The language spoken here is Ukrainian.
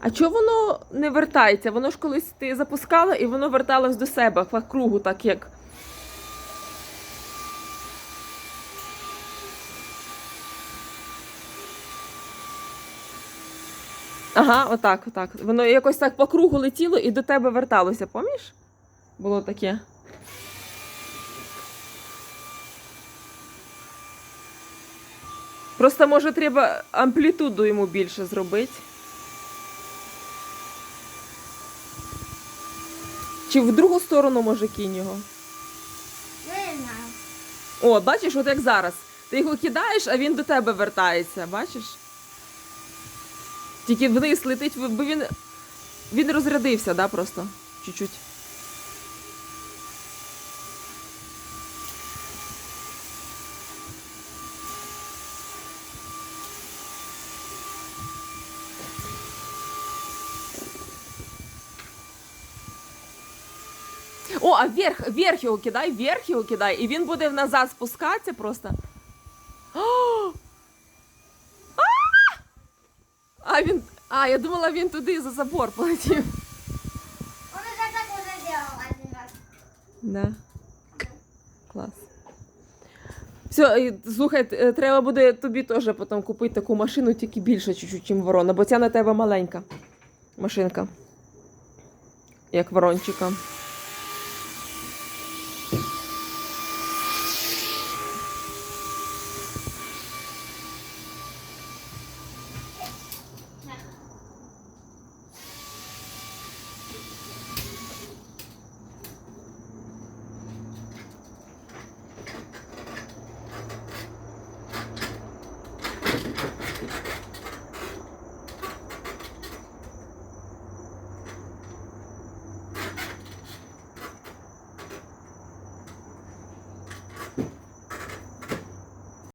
А чого воно не вертається? Воно ж колись ти запускала і воно верталось до себе по кругу, так як. Ага, отак, отак. Воно якось так по кругу летіло і до тебе верталося, пам'ятаєш? Було таке. Просто може треба амплітуду йому більше зробити. Чи в другу сторону може кінь його? Не знаю. О, бачиш, от як зараз. Ти його кидаєш, а він до тебе вертається, бачиш? Тільки вниз летить, бо він. Він розрядився, да, просто. Чуть-чуть. О, а вверх, вверх його кидай, вверх його кидай, і він буде назад спускатися просто. А! Він. А, я думала, він туди за забор полетів. Он уже так уже делал один раз. Да. Клас. Все, і, слухай, е, треба буде тобі теж потім купити таку машину, тільки більше чуть-чуть, ніж ворона, бо ця на тебе маленька машинка. Як ворончика.